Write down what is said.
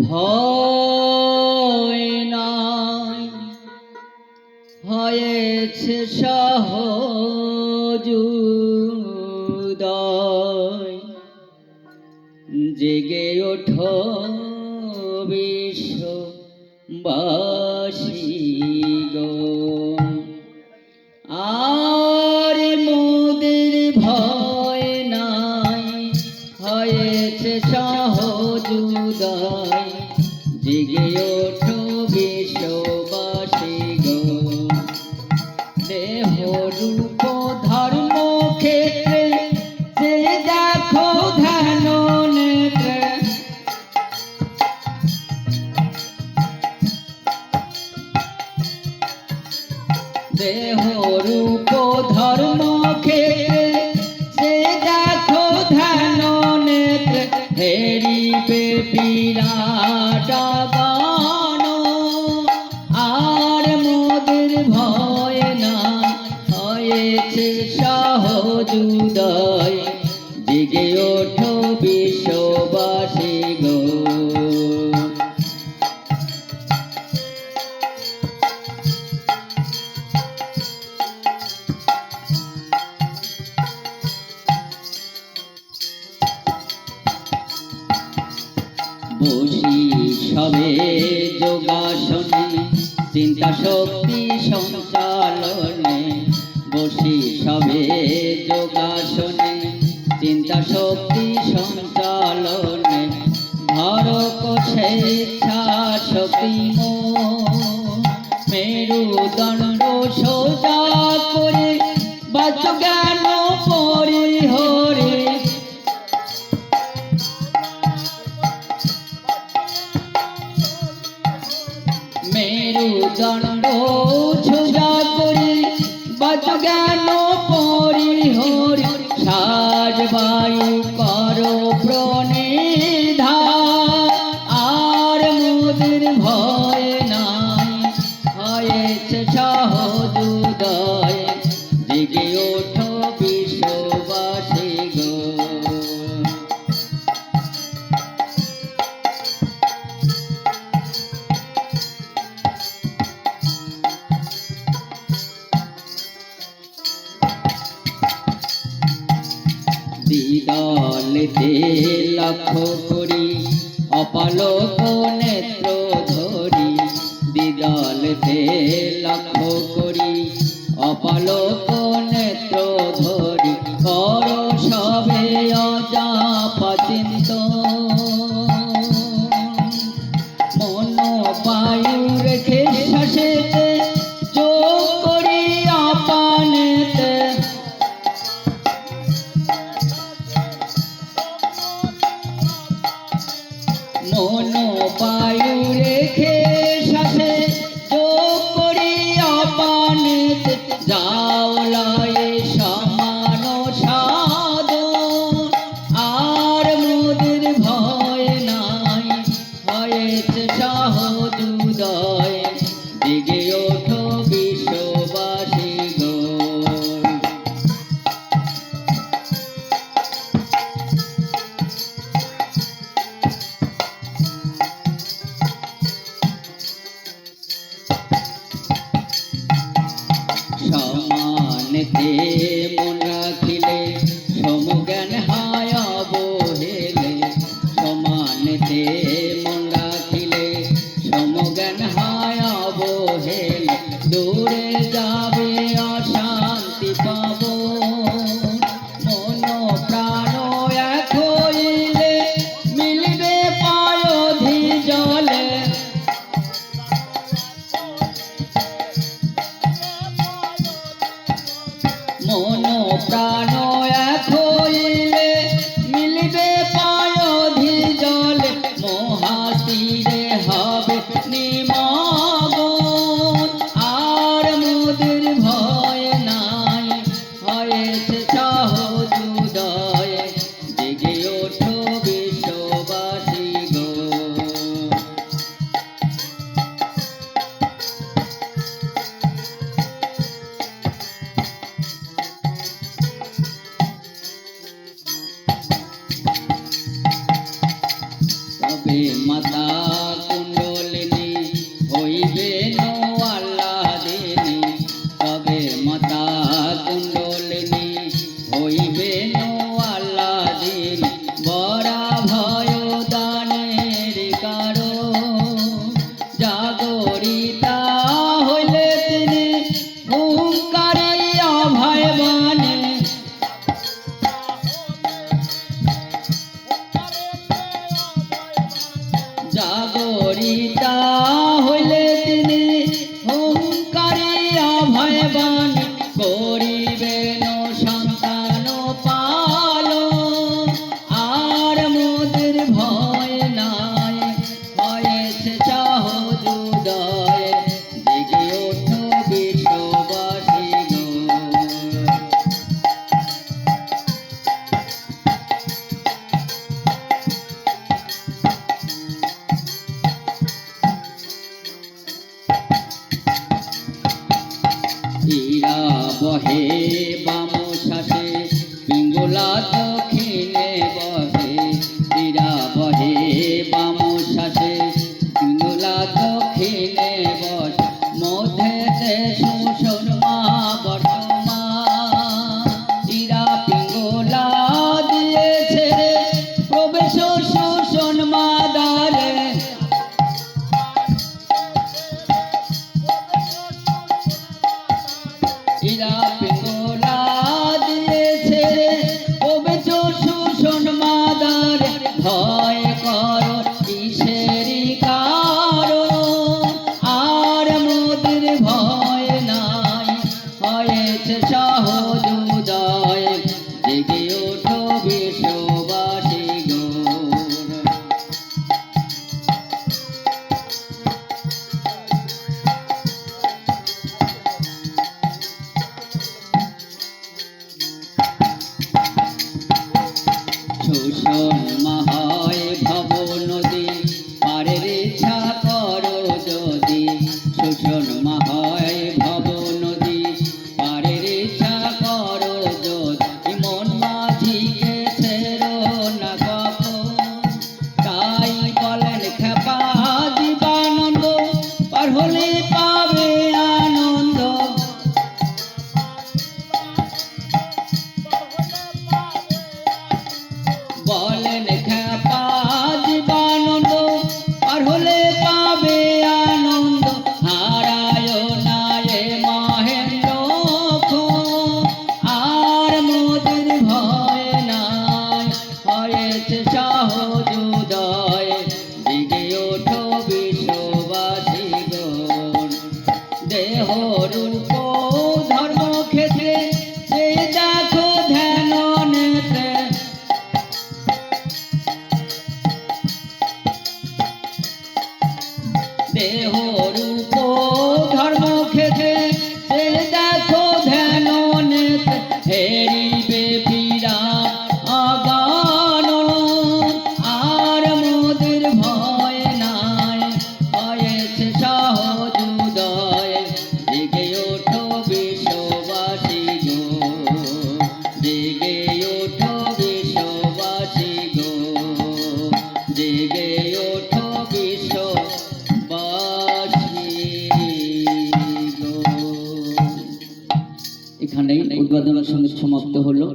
ভয় নাই হয়েছে সব রূপ ধর্ম ক্ষেত্রে সে দেখো ধ্যান দেহ রূপ ধর্ম ক্ষেত্রে সে দেখো ধ্যান হেরিবে পীড়া বাসনে চিন্তা শক্তি সঞ্চালনে, বসি সবে যোগাসনে, চিন্তা শক্তি সঞ্চালনে, ধরো কোষে ইচ্ছা শক্তি মেরুদণ্ড সবাই কর ಲಿಪಿ la সমাপ্ত হলো।